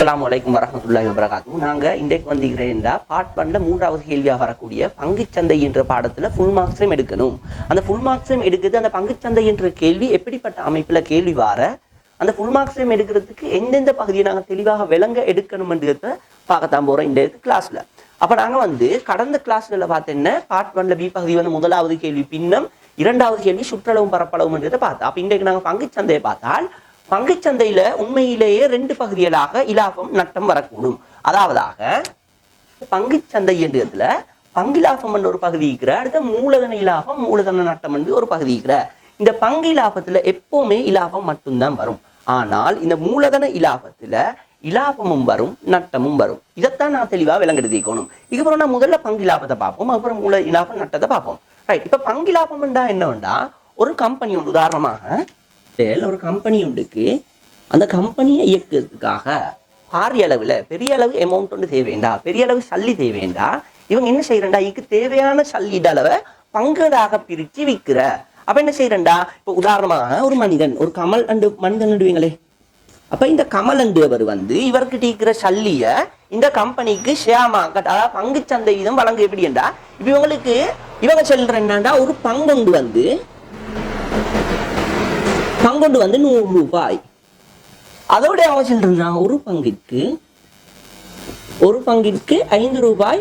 அஸ்லாம் அலைக்கும் வரஹ்மத்துல்லாஹி வபரகாத்துஹு நாங்க இன்றைக்கு வந்திருக்கிறேன்டா பார்ட் பண்ண மூன்றாவது கேள்வியாக வரக்கூடிய பங்குச்சந்தை என்ற பாடத்துல ஃபுல் மார்க்ஸையும் எடுக்கணும். அந்த ஃபுல் மார்க்ஸையும் எடுக்குது அந்த பங்குச்சந்தை என்ற கேள்வி எப்படிப்பட்ட அமைப்புல கேள்வி வார அந்த ஃபுல் மார்க்ஸையும் எடுக்கிறதுக்கு எந்தெந்த பகுதியை நாங்கள் தெளிவாக விளங்க எடுக்கணும்ன்றத பார்க்கத்தான் போறோம் இந்த கிளாஸ்ல அப்ப நாங்க வந்து கடந்த கிளாஸ்ல பார்த்தீங்கன்னா பார்ட் ஒன்ல பி பகுதி வந்து முதலாவது கேள்வி பின்னம் இரண்டாவது கேள்வி சுற்றளவும் பரப்பளவும்ன்றதை பார்த்தோம். அப்ப இன்றைக்கு நாங்கள் பங்குச்சந்தையை பார்த்தால் பங்குச்சந்தையில உண்மையிலேயே ரெண்டு பகுதிகளாக இலாபம் நட்டம் வரக்கூடும். அதாவதாக பங்குச்சந்தை என்றதுல பங்கிலாபம் என்று ஒரு பகுதி இருக்கிற அடுத்த மூலதன இலாபம் மூலதன நட்டம் என்று ஒரு பகுதி இருக்கிற இந்த பங்கு இலாபத்துல எப்பவுமே இலாபம் மட்டும்தான் வரும். ஆனால் இந்த மூலதன இலாபத்துல இலாபமும் வரும் நட்டமும் வரும். இதைத்தான் நான் தெளிவா விளங்கெடுத்திக்கணும். இதுக்கப்புறம் நான் முதல்ல பங்கு இலாபத்தை பார்ப்போம் அப்புறம் மூல இலாபம் நட்டத்தை பார்ப்போம். ரைட் இப்ப பங்கு இலாபம் என்றா என்னவென்றா ஒரு கம்பெனி உதாரணமாக டெல் ஒரு கம்பெனி உண்டுக்கு. அந்த கம்பெனியை இயக்குறதுக்காக பாரிய அளவில் பெரிய அளவு அமௌண்ட் ஒன்று தேவைண்டா? பெரிய அளவு சல்லி தேவைண்டா? இவங்க என்ன செய்யறா இதுக்கு தேவையான சல்லிட அளவை பங்குகளாக பிரித்து விற்கிற அப்ப என்ன செய்யறா இப்போ உதாரணமாக ஒரு மனிதன் ஒரு கமல் அண்டு மனிதன் நடுவீங்களே. அப்ப இந்த கமல் அண்டுவர் வந்து இவருக்கு டீக்கிற சல்லியை இந்த கம்பெனிக்கு ஷேர் மார்க்கெட் அதாவது பங்கு சந்தை இதும் வழங்க எப்படி என்றா இவங்களுக்கு இவங்க சொல்கிற என்னண்டா ஒரு பங்கு வந்து பங்கொண்டு வந்து நூறு ரூபாய். அதோட அவங்க சொல்றாங்க ஒரு பங்கிற்கு ஒரு பங்கிற்கு ஐந்து ரூபாய்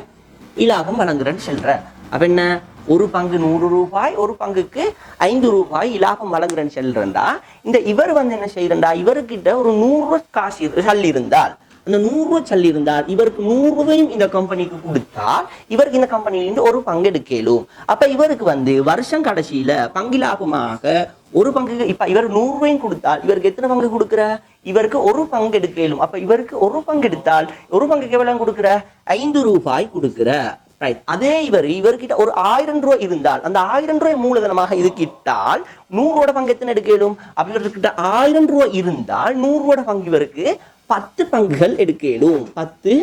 இலாபம் வழங்குறேன்னு சொல்ற அப்ப என்ன? ஒரு பங்கு நூறு ரூபாய் ஒரு பங்குக்கு ஐந்து ரூபாய் இலாபம் வழங்குறேன்னு சொல்றேன்டா இந்த இவர் வந்து என்ன செய்யறா இவர்கிட்ட ஒரு நூறு காசு சல் இருந்தால் அந்த நூறு சொல்லியிருந்தார் இருந்தால் இவருக்கு நூறுரூவாயும் இந்த கம்பெனிக்கு கொடுத்தால் இவருக்கு இந்த கம்பெனியிலிருந்து ஒரு பங்கு அப்போ அப்ப இவருக்கு வந்து வருஷம் கடைசியில பங்கு லாபமாக ஒரு பங்கு இப்ப இவர் நூறு ரூபாயும் கொடுத்தால் இவருக்கு எத்தனை பங்கு கொடுக்குற? இவருக்கு ஒரு பங்கு எடுக்கலும். அப்ப இவருக்கு ஒரு பங்கு எடுத்தால் ஒரு பங்குக்கு எவ்வளவு கொடுக்குற? ஐந்து ரூபாய் கொடுக்குற. ரைட் அதே இவர் இவர்கிட்ட ஒரு ஆயிரம் ரூபாய் இருந்தால் அந்த ஆயிரம் ரூபாய் மூலதனமாக இதுக்கிட்டால் நூறோட பங்கு எத்தனை எடுக்கலும்? அப்படி இவர்கிட்ட ஆயிரம் ரூபாய் இருந்தால் நூறோட பங்கு இவருக்கு பத்து பங்குகள் எடுக்கலும் பத்து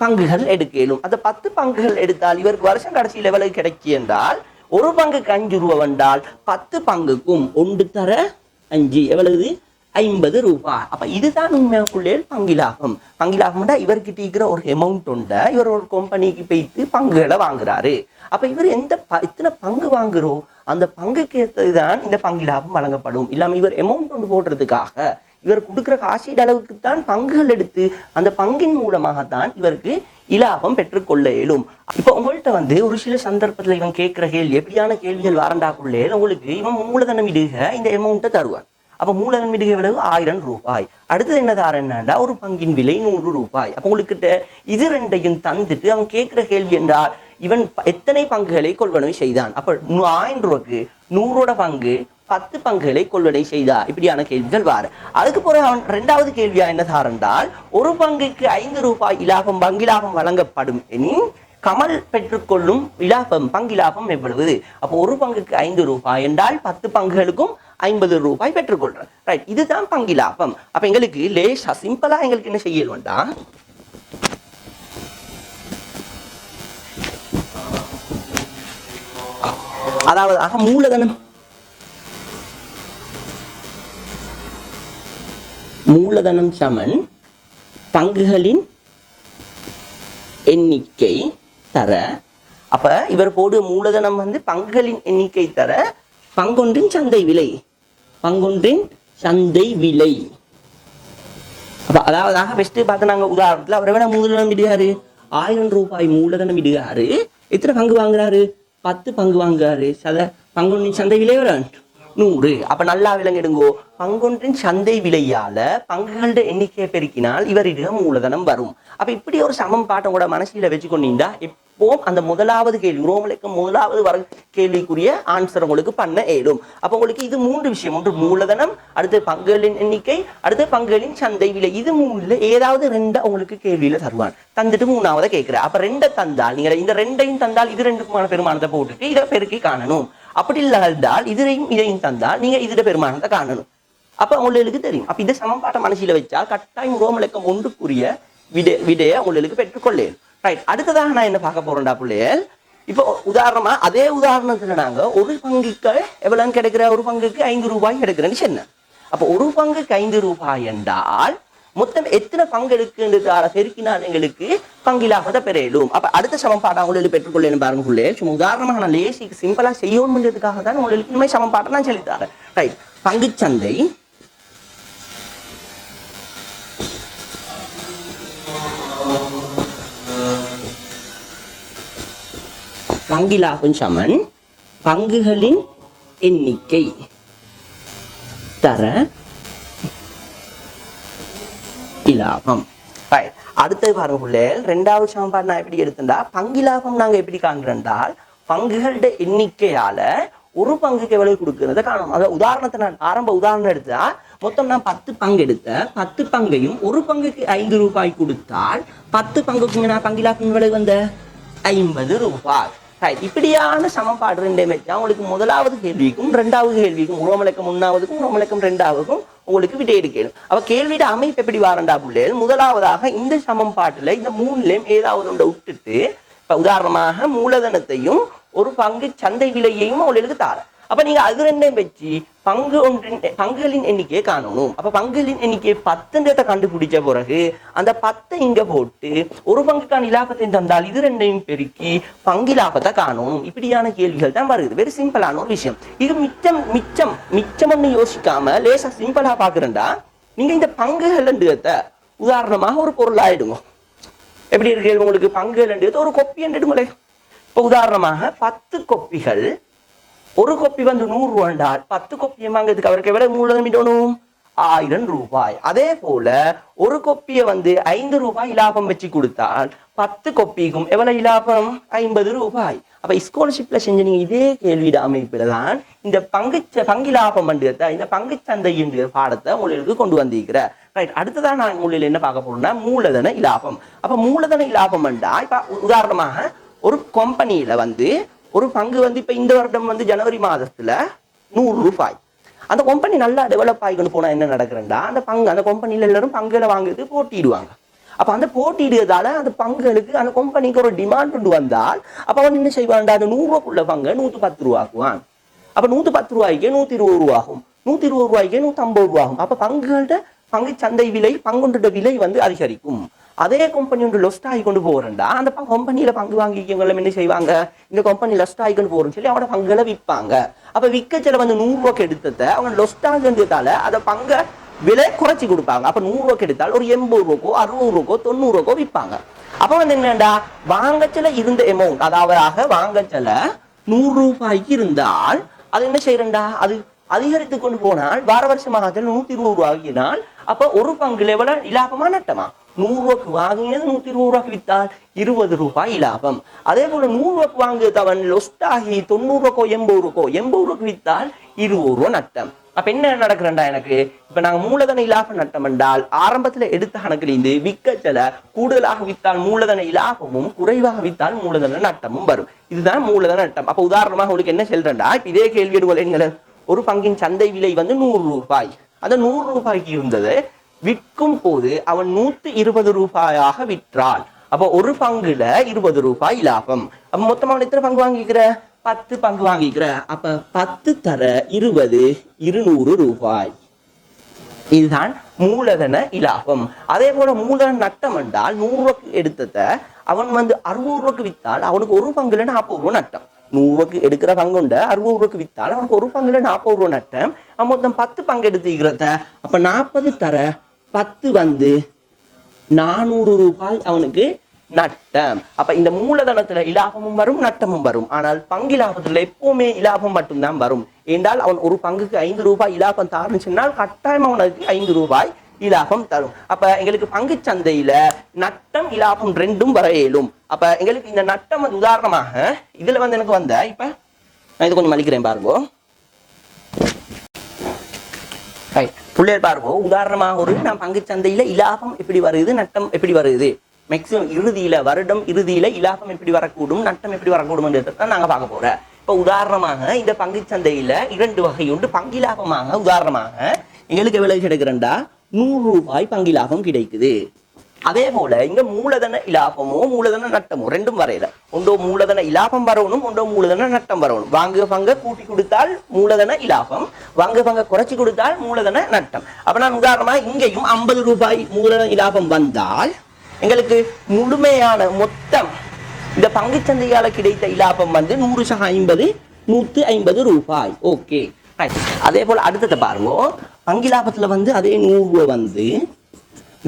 பங்குகள் எடுக்கலும் அந்த பத்து பங்குகள் எடுத்தால் இவருக்கு வருஷம் கடைசியில் எவ்வளவு கிடைக்கும் என்றால் ஒரு பங்குக்கு அஞ்சு ரூபா வந்தால் பத்து பங்குக்கும் ஒன்று தர அஞ்சு எவ்வளவு? ஐம்பது ரூபாய் அப்ப இதுதான் உண்மைக்குள்ளே பங்கிலாபம். பங்கிலாபம்னா இவர்கிட்ட இருக்கிற ஒரு அமௌண்ட் உண்ட இவர் ஒரு கம்பெனிக்கு போயிட்டு பங்குகளை வாங்குறாரு. அப்ப இவர் எந்த இத்தனை பங்கு வாங்குறோம் அந்த பங்குக்கு ஏற்றதுதான் இந்த பங்கிலாபம் வழங்கப்படும். இல்லாமல் இவர் அமௌண்ட் ஒன்று போடுறதுக்காக இவர் கொடுக்குற காசீடு அளவுக்கு தான் பங்குகள் எடுத்து அந்த பங்கின் மூலமாகத்தான் இவருக்கு இலாபம் பெற்றுக்கொள்ள இயலும். இப்போ உங்கள்கிட்ட வந்து ஒரு சில சந்தர்ப்பத்துல இவன் கேட்கிற கேள்வி எப்படியான கேள்விகள் வாரண்டாக்குள்ளே உங்களுக்கு இவன் மூலதனம் இடுக இந்த அமௌண்ட்டை தருவான். அப்ப மூலதனம் இடுக விளவு ஆயிரம் ரூபாய். அடுத்தது என்ன தார என்னண்டா ஒரு பங்கின் விலை நூறு ரூபாய். அப்ப உங்களுக்கு இது ரெண்டையும் தந்துட்டு அவன் கேட்கிற கேள்வி என்றால் இவன் எத்தனை பங்குகளை கொள்வனவு செய்தான்? அப்ப ஆயிரம் ரூபாய்க்கு நூறோட பங்கு பத்து பங்குகளை கொள்வனை செய்தா? இப்படியான கேள்விகள் வார். அதுக்கு பிறகு அவன் ரெண்டாவது கேள்வியா என்ன என்றால் ஒரு பங்குக்கு ஐந்து ரூபாய் இலாபம் பங்கிலாபம் வழங்கப்படும் எனின் கமல் பெற்றுக்கொள்ளும் இலாபம் பங்கிலாபம் எவ்வளவு? அப்போ ஒரு பங்குக்கு ஐந்து ரூபாய் என்றால் பத்து பங்குகளுக்கும் ஐம்பது ரூபாய் பெற்றுக்கொள்றேன் ரைட் இதுதான் பங்கிலாபம் அப்ப எங்களுக்கு லேசா சிம்பிளா எங்களுக்கு என்ன செய்யணும்டா அதாவது ஆக மூலதனம். மூலதனம் சமன் பங்குகளின் எண்ணிக்கை தர. அப்ப இவர் போடு மூலதனம் வந்து பங்குகளின் எண்ணிக்கை தர. பங்கொன்றின் சந்தை விலை. பங்கொன்றின் சந்தை விலை. அப்ப அதாவதாக பெஸ்ட் பார்த்து நாங்க உதாரணத்துல அவரை வேணா மூலதனம் இடுகாரு. ஆயிரம் ரூபாய் மூலதனம் இடுகாரு. எத்தனை பங்கு வாங்குறாரு? பத்து பங்கு வாங்குறாரு. சத பங்குன்றின் சந்தை விலை வரான் நூறு. அப்ப நல்லா விளங்கிடுங்கோ. பங்கொன்றின் சந்தை விலையால பங்குகளோட எண்ணிக்கையை பெருக்கினால் இவரிடம் மூலதனம் வரும். அப்ப இப்படி ஒரு சமம் பாட்டம் கூட மனசில வச்சுக்கொண்டீங்கன்னா எப்போ அந்த முதலாவது கேள்வி ரோமலுக்கு முதலாவது வர கேள்விக்குரிய ஆன்சர் உங்களுக்கு பண்ண இயலும் அப்ப உங்களுக்கு இது மூன்று விஷயம். ஒன்று மூலதனம் அடுத்து பங்குகளின் எண்ணிக்கை அடுத்து பங்குகளின் சந்தை விலை. இது மூணுல ஏதாவது ரெண்டை உங்களுக்கு கேள்வியில தருவான். தந்துட்டு மூணாவதை கேட்கிறேன் அப்ப ரெண்டை தந்தால் நீங்க இந்த ரெண்டையும் தந்தால் இது ரெண்டுக்குமான பெருமானத்தை போட்டுட்டு இதை பெருக்கி காணணும். அப்படி இல்லாதால் இதையும் இதையும் தந்தால் நீங்க இதோட பெருமானத்தை காணணும். அப்ப உங்களுக்கு தெரியும். அப்ப இதை சமன்பாட்டை மனசில வச்சால் கட்டாயம் ரோமலக்கம் ஒன்றுக்குரிய விட விடைய உங்களுக்கு பெற்றுக்கொள்ளேன். ரைட் அடுத்ததாக நான் என்ன பார்க்க போறேன்டா பிள்ளைகள் இப்போ உதாரணமா அதே உதாரணத்துல நாங்க ஒரு பங்குக்கு எவ்வளவு கிடைக்கிற? ஒரு பங்குக்கு ஐந்து ரூபாய் கிடைக்கிறேன்னு சொன்னேன். அப்போ ஒரு பங்குக்கு ஐந்து ரூபாய் என்றால் மொத்தம் எத்தனை பங்கு இருக்குன்றதால பெருக்கினால் எங்களுக்கு பங்கிலாபத்தை பெறையிடும் அப்ப அடுத்த சமன்பாடு அவங்களுக்கு பெற்றுக்கொள்ளணும் பாருங்க உள்ளே. சும்மா உதாரணமாக நான் லேசி சிம்பிளா செய்யணும்ன்றதுக்காக தான் உங்களுக்கு இனிமே சமன்பாட்டை நான் சொல்லித்தரேன் ரைட் பங்குச்சந்தை பங்கிலாபம் சமன். பங்குகளின் எண்ணிக்கை. தர. லாபம். Right. அடுத்தது பாருங்க ரெண்டாவது சமன்பாடு நான் எப்படி எடுத்தேன்டா? பங்கிலாபம் நாங்க எப்படி காண்கிறோம்டால் பங்குகளோட எண்ணிக்கையால ஒரு பங்குக்கு எவ்வளவு கொடுக்கறத காணும். அதாவது உதாரணத்தை நான் ஆரம்ப உதாரணம் எடுத்தா மொத்தம் நான் பத்து பங்கு எடுத்த பத்து பங்கையும் ஒரு பங்குக்கு ஐந்து ரூபாய் கொடுத்தால் பத்து பங்குக்கு நான் பங்கிலாபம் விலை வந்த ஐம்பது ரூபாய். இப்படியான சமன்பாடு ரெண்டையும் வச்சா உங்களுக்கு முதலாவது கேள்விக்கும் ரெண்டாவது கேள்விக்கும் உரோமலக்கம் ஒன்றாவதுக்கும் உரோமலக்கம் ரெண்டாவதுக்கும் உங்களுக்கு விடை எடுக்கணும் அப்ப கேள்வியோட அமைப்பு எப்படி வாரண்டா பிள்ளைகள் முதலாவதாக இந்த சமன்பாட்டுல இந்த மூணுலயும் ஏதாவது ஒன்றை விட்டுட்டு இப்ப உதாரணமாக மூலதனத்தையும் ஒரு பங்கு சந்தை விலையையும் அவங்களுக்கு தாரேன் அப்ப நீங்க அது ரெண்டையும் வச்சு பங்கு ஒன்றின் பங்குகளின் எண்ணிக்கையை காணணும். அப்ப பங்குகளின் எண்ணிக்கையை பத்துன்றத கண்டுபிடிச்ச பிறகு அந்த பத்தை இங்க போட்டு ஒரு பங்குக்கான இலாபத்தை தந்தால் இது ரெண்டையும் பெருக்கி பங்கு இலாபத்தை காணணும். இப்படியான கேள்விகள் தான் வருது. வெரி சிம்பிளான ஒரு விஷயம். இது மிச்சம் மிச்சம் மிச்சம்னு யோசிக்காம லேசா சிம்பிளா பாக்குறேன்டா நீங்க இந்த பங்குகள் உதாரணமாக ஒரு பொருள் ஆயிடுங்க எப்படி இருக்கு உங்களுக்கு பங்குகள்ன்றது? ஒரு கொப்பி எடுங்களேன். இப்போ உதாரணமாக பத்து கொப்பிகள் ஒரு கொப்பி வந்து நூறு ரூபாண்டால் பத்து கொப்பியை வாங்குறதுக்கு அவருக்கு எவ்வளவு மூலதனம் இடணும் ஆயிரம் ரூபாய். அதே போல ஒரு கொப்பியை வந்து ஐந்து ரூபாய் இலாபம் வச்சு கொடுத்தால் பத்து கொப்பிக்கும் எவ்வளவு இலாபம் ஐம்பது ரூபாய். அப்ப ஸ்காலர்ஷிப்ல செஞ்ச நீங்க இதே கேள்வியிட அமைப்புல தான் இந்த பங்கு பங்கு லாபம் பண்றத இந்த பங்கு சந்தை என்ற பாடத்தை உங்களுக்கு கொண்டு வந்திருக்கிற. ரைட் அடுத்ததான் நான் உங்களுக்கு என்ன பார்க்க போறோம்னா மூலதன இலாபம். அப்ப மூலதன இலாபம் பண்ணா இப்ப உதாரணமாக ஒரு கம்பெனியில வந்து ஒரு பங்கு வந்து இப்ப இந்த வருடம் வந்து ஜனவரி மாதத்துல நூறு ரூபாய். அந்த கம்பெனி நல்லா டெவலப் ஆகிக்கொண்டு போனா என்ன நடக்கிறேன்டா? அந்த பங்கு அந்த கம்பெனில எல்லாரும் பங்குகளை வாங்குறது போட்டிடுவாங்க அப்ப அந்த போட்டிடுறதால அந்த பங்குகளுக்கு அந்த கம்பெனிக்கு ஒரு டிமாண்ட் கொண்டு வந்தால் அப்ப அவன் என்ன செய்வான்டா? அந்த நூறு ரூபாய்க்குள்ள பங்கு நூத்தி பத்து ரூபாக்குவான். அப்ப நூத்தி பத்து ரூபாய்க்கே நூத்தி இருபது ரூபாகும். நூத்தி இருபது ரூபாய்க்கே நூத்தி ஐம்பது ரூபா ஆகும் அப்ப பங்குகள்ட பங்கு சந்தை விலை பங்குன்ற விலை வந்து அதிகரிக்கும். அதே கம்பெனி ஒன்று லொஸ்ட் ஆகி கொண்டு போறேன்டா. அந்த கம்பெனியில பங்கு வாங்கிக்கவங்க என்ன செய்வாங்க? இந்த கம்பெனி லொஸ்ட் ஆகி கொண்டு போறேன்னு சொல்லி அவனோட பங்குகளை விற்பாங்க. அப்ப விற்கச்சில வந்து நூறு ரூபாய்க்கு எடுத்தத அவங்க லொஸ்ட் ஆகுன்றதால அதை பங்க விலை குறைச்சி கொடுப்பாங்க. அப்ப நூறு ரூபாய்க்கு எடுத்தால் ஒரு எண்பது ரூபாய்க்கோ அறுபது ரூபாய்க்கோ தொண்ணூறு ரூபாய்க்கோ விற்பாங்க. அப்ப வந்து என்னடா? வாங்கச்சல இருந்த அமௌண்ட் அதாவது வாங்கச்சல நூறு ரூபாய்க்கு இருந்தால் அது என்ன செய்யறேன்டா அது அதிகரித்து கொண்டு போனால் வார வருஷமாக நூத்தி இருபது ரூபாய்க்கினால் அப்ப ஒரு பங்கு லெவல இலாபமா நட்டமா? நூறு ரூபாய்க்கு வாங்கினது நூத்தி இருபது ரூபாய்க்கு வித்தால் இருபது ரூபாய் லாபம். அதே போல நூறு ரூபாய்க்கு வாங்குறது அவன் தொண்ணூறு ரூபாய்க்கோ எண்பது ரூபாய்க்கோ எண்பது ரூபாய்க்கு வித்தால் இருபது ரூபா நட்டம். அப்ப என்ன நடக்கிறண்டா எனக்கு? இப்ப நாங்க மூலதன இலாபம் நட்டம் என்றால் ஆரம்பத்துல எடுத்த கணக்கிலிருந்து விற்கச்சல கூடுதலாக வித்தால் மூலதன இலாபமும் குறைவாக வித்தால் மூலதன நட்டமும் வரும். இதுதான் மூலதன நட்டம். அப்ப உதாரணமாக உங்களுக்கு என்ன சொல்றேன்டா இப்ப இதே கேள்வி எடுங்களேன் ஒரு பங்கின் சந்தை விலை வந்து நூறு ரூபாய். அந்த நூறு ரூபாய்க்கு இருந்தது. விற்கும் போது அவன் நூத்தி இருபது ரூபாயாக விற்றாள் அப்ப ஒரு பங்குல இருபது ரூபாய் லாபம். அப்ப மொத்தமா அவன் எத்தனை பங்கு வாங்கிக்கிற? பத்து பங்கு வாங்கிக்கிற. அப்ப பத்து தர இருபது இருநூறு ரூபாய். இதுதான் மூலதன இலாபம். அதே போல மூலதன நட்டம் என்றால் நூறு ரூபாய்க்கு எடுத்தத அவன் வந்து அறுபது ரூபாய்க்கு வித்தால் அவனுக்கு ஒரு பங்குல நாற்பது ரூபா நட்டம். நூறு ரூபாய்க்கு எடுக்கிற பங்குண்ட அறுபது ரூபாய்க்கு வித்தால் அவனுக்கு ஒரு பங்குல நாற்பது ரூபா நட்டம். அவன் மொத்தம் பத்து பங்கு எடுத்துக்கிறத அப்ப நாற்பது தர பத்து வந்து நானூறு ரூபாய் அவனுக்கு நட்டம். அப்ப இந்த மூலதனத்துல இலாபமும் வரும் நட்டமும் வரும். ஆனால் பங்கு இலாபத்துல எப்பவுமே இலாபம் மட்டும்தான் வரும். என்றால் அவன் ஒரு பங்குக்கு ஐந்து ரூபாய் இலாபம் தாருன்னு சொன்னால் கட்டாயம் அவனுக்கு ஐந்து ரூபாய் இலாபம் தரும். அப்ப எங்களுக்கு பங்கு சந்தையில நட்டம் இலாபம் ரெண்டும் வர இயலும். அப்ப எங்களுக்கு இந்த நட்டம் வந்து உதாரணமாக இதுல வந்து எனக்கு வந்த இப்ப நான் இது கொஞ்சம் மலிக்கிறேன் பாருங்க. ரைட் புள்ளையர் பாருங்க உதாரணமாக ஒரு நான் பங்கு சந்தையில இலாபம் எப்படி வருது நட்டம் எப்படி வருது மேக்சிமம் இறுதியில வருடம் இறுதியில இலாபம் எப்படி வரக்கூடும் நட்டம் எப்படி வரக்கூடும் தான் நாங்க பார்க்க போறோம். இப்ப உதாரணமாக இந்த பங்கு சந்தையில இரண்டு வகை உண்டு. பங்கு லாபமாக உதாரணமாக எங்களுக்கு விலை கிடைக்கிறண்டா நூறு ரூபாய் பங்கு லாபம் கிடைக்குது. அதே போல இங்க மூலதன இலாபமோ மூலதன நட்டமோ ரெண்டும் வரையில. ஒன்றோ மூலதன இலாபம் வரணும் ஒன்றோ மூலதன நட்டம் வரணும். வாங்க பங்க கூட்டி கொடுத்தால் மூலதன இலாபம் வாங்க பங்க குறைச்சி கொடுத்தால் மூலதன நட்டம். அப்ப நான் உதாரணமா இங்கேயும் ஐம்பது ரூபாய் மூலதன இலாபம் வந்தால் எங்களுக்கு முழுமையான மொத்தம் இந்த பங்குச்சந்தையால கிடைத்த இலாபம் வந்து நூறு சக ஐம்பது நூத்தி ஐம்பது ரூபாய். ஓகே அதே போல அடுத்ததை பாருங்க பங்கு லாபத்துல வந்து அதே நூறு வந்து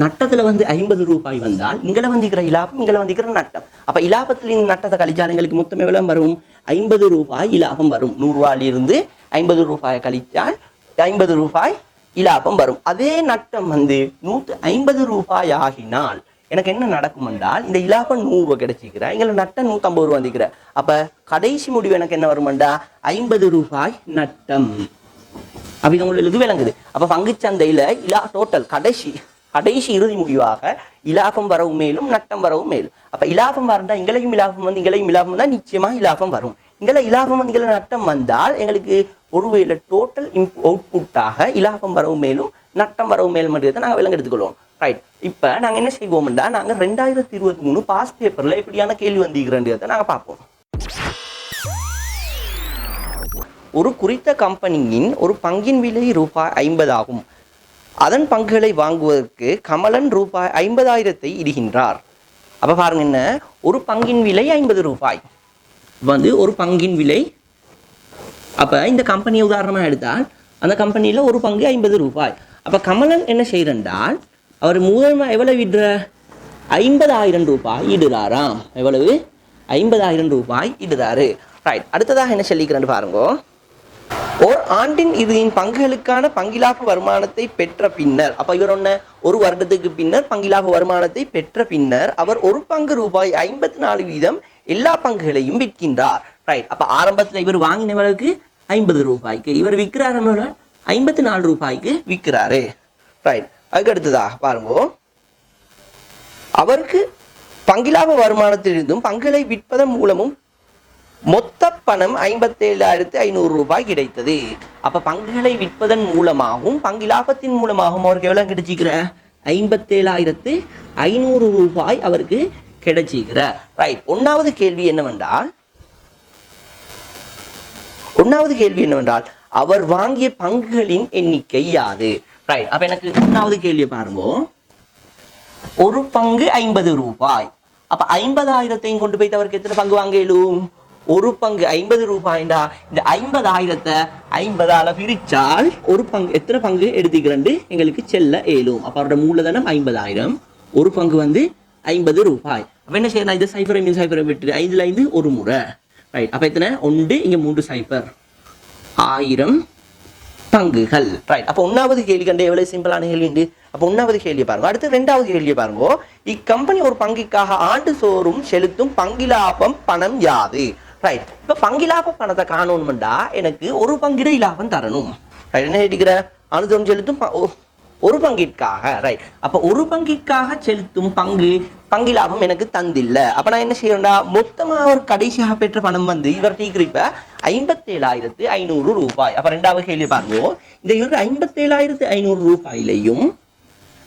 நட்டத்துல வந்து ஐம்பது ரூபாய் வந்தால் இங்கல வந்திக்கிற இலாபம் இங்கல வந்திக்கிற நட்டம். அப்ப இலாபத்துல நட்டத்தை கழிச்சால் எங்களுக்கு மொத்தம் எவ்வளோ வரும்? ஐம்பது ரூபாய் இலாபம் வரும். நூறு இருந்து ஐம்பது ரூபாயை கழிச்சால் ஐம்பது ரூபாய் இலாபம் வரும். அதே நட்டம் வந்து நூற்று ஐம்பது ரூபாய் ஆகினால் எனக்கு என்ன நடக்கும் என்றால் இந்த இலாபம் நூறு ரூபாய் கிடைச்சிக்கிற எங்களை நட்டம் நூத்தம்பது ரூபா வந்துக்கிற அப்ப கடைசி முடிவு எனக்கு என்ன வருமெண்டா ஐம்பது ரூபாய் நட்டம். அப்படி உங்களுக்கு இது விளங்குது? அப்ப பங்குச்சந்தையில் இலா டோட்டல் கடைசி கடைசி இறுதி முடிவாக இலாபம் வரவும் மேலும் நட்டம் வரவும் மேலும். அப்ப இலாபம் வரந்தா இங்களையும் இலாபம் வந்து இங்களையும் இலாபம் தான் நிச்சயமா இலாபம் வரும். இங்கல இலாபம் வந்து இங்கல நட்டம் வந்தால் எங்களுக்கு ஒருவேளை டோட்டல் அவுட்புட்டாக இலாபம் வரவும் மேலும் நட்டம் வரவும் மேலும் என்றதை நாங்கள் விலங்கு எடுத்துக்கொள்வோம். ரைட் இப்போ நாங்கள் என்ன செய்வோம்டா நாங்கள் ரெண்டாயிரத்தி இருபத்தி மூணு பாஸ் பேப்பரில் இப்படியான கேள்வி வந்திருக்கிறன்றதை நாங்கள் பார்ப்போம். ஒரு குறித்த கம்பெனியின் ஒரு பங்கின் விலை ரூபாய் ஐம்பது ஆகும். அதன் பங்குகளை வாங்குவதற்கு கமலன் ரூபாய் ஐம்பதாயிரத்தை இடுகின்றார். அப்போ பாருங்க என்ன? ஒரு பங்கின் விலை ஐம்பது ரூபாய். வந்து ஒரு பங்கின் விலை அப்போ இந்த கம்பெனியை உதாரணமாக எடுத்தால் அந்த கம்பெனியில் ஒரு பங்கு ஐம்பது ரூபாய். அப்போ கமலன் என்ன செய்கிறென்றால் அவர் மூலமா எவ்வளவு விடுற ஐம்பதாயிரம் ரூபாய் இடுறாராம். எவ்வளவு? ஐம்பதாயிரம் ரூபாய் இடுறாரு. ரைட் அடுத்ததாக என்ன சொல்லிக்கிறேன்னு பாருங்க. ஓர் ஆண்டின் இதின் பங்குகளுக்கான பங்கிலாப்பு வருமானத்தை பெற்ற பின்னர். அப்ப இவர் ஒன்ன ஒரு வருடத்துக்கு பின்னர் பங்கிலாப வருமானத்தை பெற்ற பின்னர் அவர் ஒரு பங்கு ரூபாய் ஐம்பத்தி நாலு வீதம் எல்லா பங்குகளையும் விற்கின்றார். ரைட் அப்ப ஆரம்பத்துல இவர் வாங்கினவருக்கு ஐம்பது ரூபாய்க்கு. இவர் விற்கிறார் ஐம்பத்தி நாலு ரூபாய்க்கு விற்கிறாரு. ரைட் அதுக்கு அடுத்ததாக பாருங்க. அவருக்கு பங்கிலாப வருமானத்திலிருந்தும் பங்குகளை விற்பதன் மூலமும் மொத்த பணம் ஐம்பத்தேழாயிரத்தி ஐநூறு ரூபாய் கிடைத்தது. அப்ப பங்குகளை விற்பதன் மூலமாகவும் பங்கு லாபத்தின் மூலமாகவும் அவருக்கு எவ்வளவு கிடைச்சிக்கிற ஐம்பத்தேழாயிரத்து ஐநூறு ரூபாய் அவருக்கு கிடைச்சிக்கிற ரைட் ஒன்னாவது கேள்வி என்னவென்றால் ஒன்னாவது கேள்வி என்னவென்றால் அவர் வாங்கிய பங்குகளின் எண்ணிக்கை யாது? ரைட் அப்ப எனக்கு ஒன்னாவது கேள்வியை பாருங்க. ஒரு பங்கு ஐம்பது ரூபாய். அப்ப ஐம்பதாயிரத்தையும் கொண்டு போய் அவருக்கு எத்தனை பங்கு வாங்க இயலும் ஒரு பங்கு ஐம்பது ரூபாய்டா இந்த ஐம்பதாயிரத்தை ஐம்பதால பிரிச்சால் ஒரு பங்கு எத்தனை பங்கு எடுத்துக்கிறண்டு எங்களுக்கு செல்ல ஏலும் அப்ப அவரோட மூலதனம் ஐம்பதாயிரம். ஒரு பங்கு வந்து ஐம்பது ரூபாய். அப்ப என்ன செய்யணும் இது சைஃபர் ஐந்து சைஃபரை விட்டு ஐந்துல ஐந்து ஒரு முறை. ரைட் அப்ப எத்தனை? ஒன்று இங்க மூன்று சைஃபர் ஆயிரம் பங்குகள். ரைட் அப்போ ஒன்றாவது கேள்வி கண்டு எவ்வளோ சிம்பிளான கேள்வி உண்டு? அப்போ ஒன்றாவது கேள்வி பாருங்க. அடுத்து ரெண்டாவது கேள்வியை பாருங்க. இக்கம்பெனி ஒரு பங்குக்காக ஆண்டு சோறும் செலுத்தும் பங்கிலாபம் பணம் யாது? ரைட் இப்போ பங்கிலாப பணத்தை காணணும்டா எனக்கு ஒரு பங்கிட இலாபம் தரணும். ரைட் என்ன கேட்டுக்கிற? அனுதம் செலுத்தும் ப- ஒரு பங்கிற்காக. ரைட் அப்போ ஒரு பங்கிற்காக செலுத்தும் பங்கு பங்கிலாபம் எனக்கு தந்தில்ல. அப்போ நான் என்ன செய்யறேன்டா மொத்தமாக ஒரு கடைசியாக பெற்ற பணம் வந்து இவர் டீக்கிரிப்ப ஐம்பத்தேழாயிரத்து ஐநூறு ரூபாய். அப்போ ரெண்டாவது கேள்வி பாருங்க. இந்த இவர் ஐம்பத்தேழாயிரத்து ஐநூறு ரூபாயிலையும்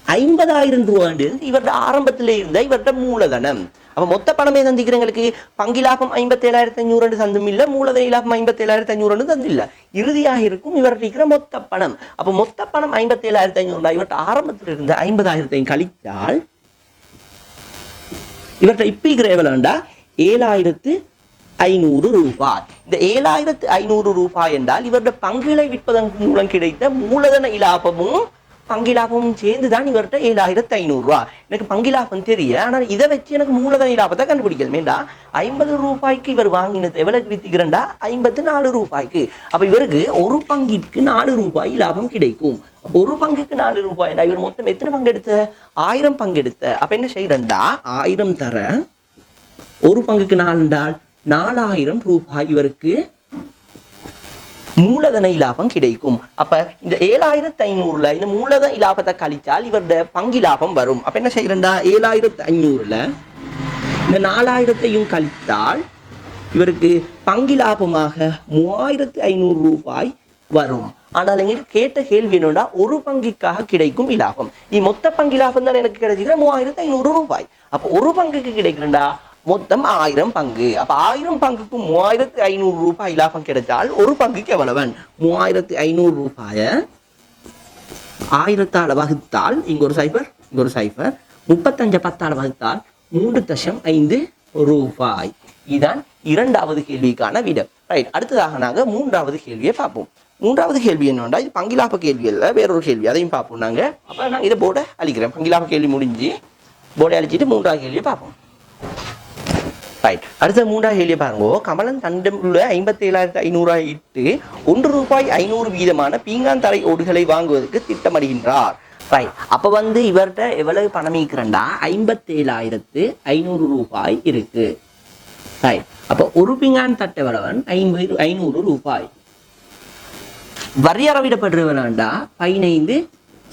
ஐம்பதாயிரம் ரூபாண்டு இவரோட ஆரம்பத்திலே இருந்த இவரோட மூலதனம். அப்ப மொத்த பணமே தந்திக்கிறவங்களுக்கு பங்கிலாபம் ஐம்பத்தேழாயிரத்தி ஐநூறு தந்தும் இல்ல மூலதன இலாபம் ஐம்பத்தேழாயிரத்தி ஐநூறு தந்தில்ல இறுதியாக இருக்கும் இவர் இருக்கிற மொத்த பணம். அப்போ மொத்த பணம் ஐம்பத்தேழாயிரத்தி ஐநூறு இவர்கிட்ட ஆரம்பத்தில் இருந்த ஐம்பதாயிரத்தையும் கழித்தால் இவர்கிட்ட இப்ப இருக்கிற எவ்வளோண்டா ஏழாயிரத்து ஐநூறு ரூபாய். இந்த ஏழாயிரத்து ஐநூறு ரூபாய் என்றால் இவருடைய பங்குகளை விற்பதன் மூலம் கிடைத்த மூலதன இலாபமும் பங்கிலாபமும் சேர்ந்து தான் இவர்கிட்ட ஏழாயிரத்து ஐநூறு ரூபாய் எனக்கு பங்கிலாபம் தெரிய ஆனால் இதை வச்சு எனக்கு மூலதன லாபத்தை கண்டுபிடிக்கணும் ஐம்பது ரூபாய்க்கு இவர் வாங்கினது எவ்வளவு வித்திக்கிறண்டா ஐம்பத்து நாலு ரூபாய்க்கு. அப்ப இவருக்கு ஒரு பங்கிற்கு நாலு ரூபாய் லாபம் கிடைக்கும். ஒரு பங்குக்கு நாலு ரூபாய் இவர் மொத்தம் எத்தனை பங்கு எடுத்த ஆயிரம் பங்கு எடுத்த அப்ப என்ன செய்யறண்டா ஆயிரம் தர. ஒரு பங்குக்கு நாலு என்றால் நாலாயிரம் ரூபாய் இவருக்கு மூலதன இலாபம் கிடைக்கும். அப்ப இந்த ஏழாயிரத்தி ஐநூறுல இந்த மூலதன இலாபத்தை கழிச்சால் இவருடைய பங்கு லாபம் வரும். அப்ப என்ன செய்யறா ஏழாயிரத்தி ஐநூறுல இந்த நாலாயிரத்தையும் கழித்தால் இவருக்கு பங்கு லாபமாக மூவாயிரத்தி ஐநூறு ரூபாய் வரும். ஆனால் எங்களுக்கு கேட்ட கேள்வி என்னன்னா ஒரு பங்குக்காக கிடைக்கும் இலாபம். நீ மொத்த பங்கு லாபம் தான் எனக்கு கிடைச்சிக்கிற மூவாயிரத்தி ஐநூறு ரூபாய். அப்போ ஒரு பங்குக்கு கிடைக்கிறண்டா? மொத்தம் ஆயிரம் பங்கு. அப்ப ஆயிரம் பங்குக்கு மூவாயிரத்து ஐநூறு ரூபாய் இலாபம் கிடைத்தால் ஒரு பங்குக்கு எவ்வளவன்? மூவாயிரத்து ஐநூறு ரூபாய ஆயிரத்தால் வகுத்தால் இங்க ஒரு சைபர் இங்க ஒரு சைபர் முப்பத்தஞ்ச பத்தால் வகுத்தால் மூன்று தசம் ஐந்து ரூபாய். இதுதான் இரண்டாவது கேள்விக்கான விடம் ரைட் அடுத்ததாக நாங்கள் மூன்றாவது கேள்வியை பார்ப்போம். மூன்றாவது கேள்வி என்னன்னா இது பங்கிலாப கேள்வி இல்லை வேறொரு கேள்வி. அதையும் பார்ப்போம் நாங்கள் அப்போ நான் இதை போர்டை அழிக்கிறேன். பங்கிலாப்ப கேள்வி முடிஞ்சு போர்டை அழிச்சிட்டு மூன்றாவது கேள்வியை பார்ப்போம். ரைட் அடுத்த மூன்றாவது கேள்வி பாருங்க. கமலன் தண்டம் உள்ள ஐம்பத்தி ஏழாயிரத்தி ஐநூறாய் இட்டு ஒன்று ரூபாய் ஐநூறு வீதமான பீங்கான் தரை ஓடுகளை வாங்குவதற்கு திட்டமிடுகின்றார். ரைட் அப்ப வந்து இவர்கிட்ட எவ்வளவு பணம் ஈக்கிறண்டா ஐம்பத்தேழாயிரத்து ஐநூறு ரூபாய் இருக்கு. ரைட் அப்ப ஒரு பீங்கான் தட்டை எவ்வளவன் ஐம்பது ஐநூறு ரூபாய். வரி அளவிடப்படுறவனாண்டா பதினைந்து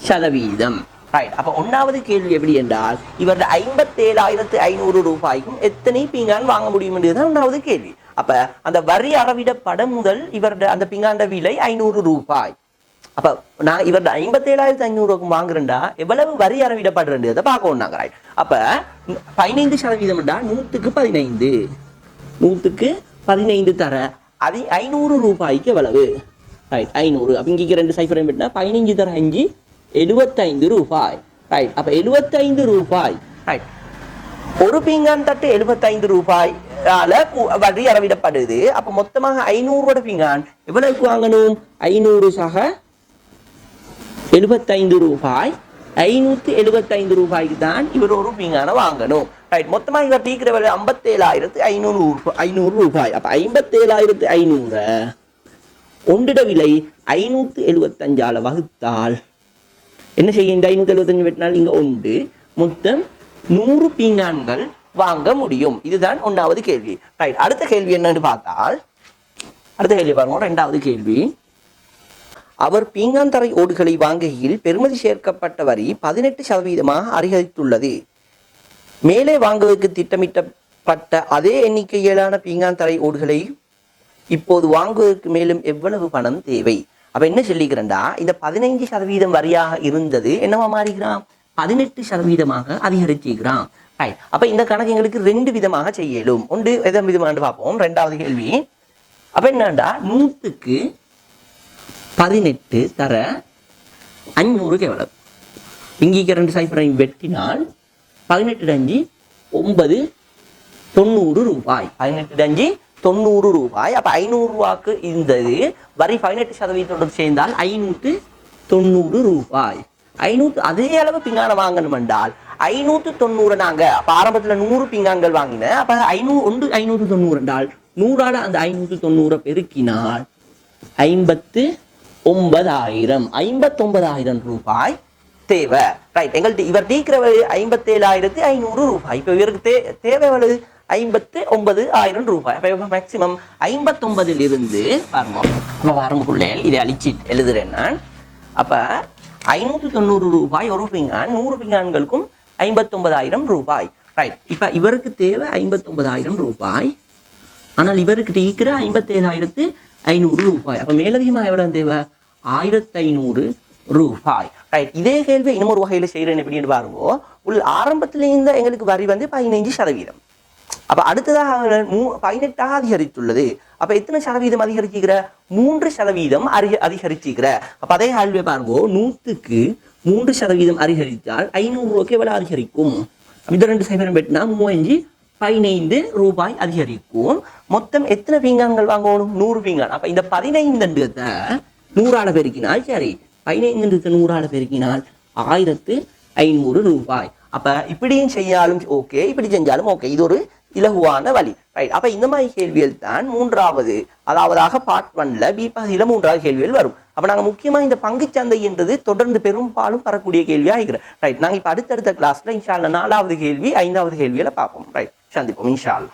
சதவீதம். ரைட் அப்போ ஒன்றாவது கேள்வி எப்படி என்றால் இவரது ஐம்பத்தேழாயிரத்து ஐநூறு ரூபாய்க்கும் எத்தனை பீங்கான் வாங்க முடியும் என்றுதான் ஒன்றாவது கேள்வி. அப்போ அந்த வரி அறவிடப்படம் முதல் இவரது அந்த பீங்காண்ட விலை ஐநூறு ரூபாய். அப்போ நான் இவரது ஐம்பத்தேழாயிரத்து ஐநூறுக்கும் வாங்குறேன்டா எவ்வளவு வரி அறவிடப்படுறதை பார்க்கணும் நாங்கள் ரைட் அப்போ பதினைந்து சதவீதம்டா நூற்றுக்கு பதினைந்து. நூற்றுக்கு பதினைந்து தர அது ஐநூறு ரூபாய்க்கு எவ்வளவு? ரைட் ஐநூறு. அப்படிங்கிற இங்கே ரெண்டு சைஃபர் விட்டா பதினைஞ்சு தர அஞ்சு எழுபத்தைந்து ரூபாய் ரைட் அப்போ எழுபத்தைந்து ரூபாய் ரைட் ஒரு பீங்கான் தட்டு எழுபத்தைந்து ரூபாய் வரி அளவிடப்படுது அப்போ மொத்தமாக ஐநூறுவோட பீங்கான் எவ்வளவுக்கு வாங்கணும் ஐநூறு சக எழுபத்தைந்து ரூபாய் ஐநூத்தி எழுபத்தைந்து ரூபாய்க்கு தான் இவர் ஒரு பீங்கான வாங்கணும் ரைட் மொத்தமாக இவர் டீக்கிற விலை ஐம்பத்தேழாயிரத்து ஐநூறு ஐநூறு ரூபாய் அப்போ ஐம்பத்தேழாயிரத்து ஐநூறு ஒன்றிட விலை ஐநூத்து எழுபத்தஞ்சால வகுத்தால் என்ன செய்ய இந்த ஐநூத்தி எழுபத்தஞ்சு வெட்டினால் இங்க உண்டு. மொத்தம் நூறு பீங்கான்கள் வாங்க முடியும். இதுதான் ஒன்றாவது கேள்வி. ரைட் அடுத்த கேள்வி என்னன்னு பார்த்தால் அடுத்த கேள்வி பாருங்க. ரெண்டாவது கேள்வி. அவர் பீங்காந்தரை ஓடுகளை வாங்குகையில் பெறுமதி சேர்க்கப்பட்ட வரி பதினெட்டு சதவீதமாக அதிகரித்துள்ளது. மேலே வாங்குவதற்கு திட்டமிட்டப்பட்ட அதே எண்ணிக்கையிலான பீங்காந்தரை ஓடுகளை இப்போது வாங்குவதற்கு மேலும் எவ்வளவு பணம் தேவை? அப்ப என்ன சொல்லிக்கிறேன்டா இந்த பதினைஞ்சு சதவீதம் வரியாக இருந்தது என்னவா மாறிக்கிறான்? பதினெட்டு சதவீதமாக அதிகரிச்சுக்கிறான் ரைட் அப்ப இந்த கணக்கு எங்களுக்கு ரெண்டு விதமாக செய்யலும் ஒன்று எதன் விதமானு பார்ப்போம். ரெண்டாவது கேள்வி. அப்ப என்னண்டா நூத்துக்கு பதினெட்டு தர அஞ்சூறு எவ்வளவு இங்கிக்கு ரெண்டு சைஃபரை வெட்டினால் பதினெட்டு அஞ்சு ஒன்பது தொண்ணூறு ரூபாய். பதினெட்டு அஞ்சு தொண்ணூறு ரூபாய். அப்போ ஐநூறு ரூபாய்க்கு இருந்தது. வரி பதினெட்டு சதவீதத்தோடு சேர்ந்தால் ஐநூற்று தொண்ணூறு ரூபாய். ஐநூற்று அதே அளவு பிங்கான வாங்கணும் என்றால் ஐநூற்று தொண்ணூறு நாங்கள் அப்போ ஆரம்பத்தில் நூறு பிங்கான்கள் வாங்கினேன். அப்போ ஐநூறு ஒன்று ஐநூற்று தொண்ணூறு என்றால் நூறால் அந்த ஐநூற்று தொண்ணூறை பெருக்கினால் ஐம்பத்து ஒன்பதாயிரம். ஐம்பத்தொன்பதாயிரம் ரூபாய் தேவை. ரைட் எங்கள்கிட்ட இவர் டீக்கிற ஐம்பத்தேழாயிரத்தி ஐநூறு ரூபாய். இப்போ இவருக்கு தே தேவை எவ்வளவு? ஐம்பத்து ஒன்பது ஆயிரம் ரூபாய். அப்போ மேக்சிமம் ஐம்பத்தொன்பதில் இருந்து பாருங்க. நம்ம வரம்புக்குள்ளே இதை அழிச்சு எழுதுறேன் நான். அப்போ ஐநூற்றி தொண்ணூறு ரூபாய் ஒரு பிங்கான் நூறு பிங்கான்களுக்கும் ஐம்பத்தொன்பதாயிரம் ரூபாய். ரைட் இப்போ இவருக்கு தேவை ஐம்பத்தொன்பதாயிரம் ரூபாய். ஆனால் இவருக்கு டீக்கிற ஐம்பத்தேழாயிரத்து ஐநூறு ரூபாய். அப்போ மேலதிகமாக எவ்வளோ தேவை? ஆயிரத்தி ஐநூறு ரூபாய். ரைட் இதே கேள்வி இன்னொரு ஒரு செய்கிறேன் செய்யறேன் எப்படின்னு பாருங்க. உள் ஆரம்பத்துலேருந்து எங்களுக்கு வரி வந்து பதினைஞ்சு சதவீதம். அப்ப அடுத்ததாக மூ பதினெட்டாக அதிகரித்துள்ளது. அப்ப எத்தனை சதவீதம் அதிகரிச்சுக்கிற? மூன்று சதவீதம் அதிக அதிகரிச்சுக்கிற. அப்ப அதே ஆழ்வை பாருங்கோ நூத்துக்கு மூன்று சதவீதம் அதிகரித்தால் ஐநூறு ரூபாய்க்கு எவ்வளவு அதிகரிக்கும்? இந்த ரெண்டு சதவீதம் பெட்டினா மூவஞ்சு பதினைந்து ரூபாய் அதிகரிக்கும். மொத்தம் எத்தனை பீங்கான்கள் வாங்கணும்? நூறு பீங்கான். அப்ப இந்த பதினைந்துன்றதை நூறால பெருக்கினால் சரி பதினைந்துன்றதை நூறால பெருக்கினால் ஆயிரத்து ஐநூறு ரூபாய். அப்ப இப்படியும் செய்யாலும் ஓகே இப்படி செஞ்சாலும் ஓகே இது ஒரு இலகுவான வழி. ரைட் அப்ப இந்த மாதிரி கேள்விகள் தான் மூன்றாவது அதாவதாக பார்ட் ஒன்ல பி பகுதியில் மூன்றாவது கேள்விகள் வரும். அப்ப நாங்க முக்கியமா இந்த பங்குச்சந்தை என்றது தொடர்ந்து பெரும்பாலும் வரக்கூடிய கேள்வியா இருக்கிறோம் ரைட் நாங்க இப்ப அடுத்தடுத்த கிளாஸ்ல இன்ஷால்ல நாலாவது கேள்வி ஐந்தாவது கேள்வியில பார்ப்போம். ரைட் சந்திப்போம். இன்ஷால்லா